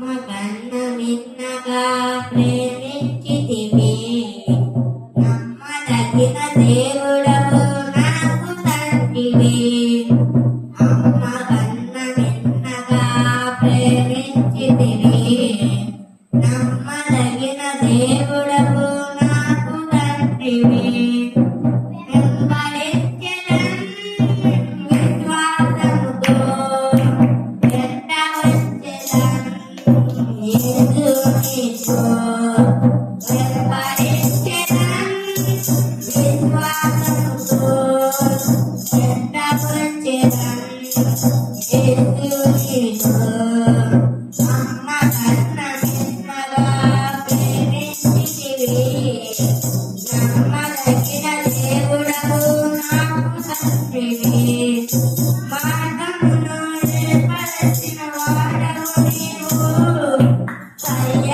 Magandamin nagapre మార్గమును ఏర్పరచిన వాడవు నీవు అయ్యా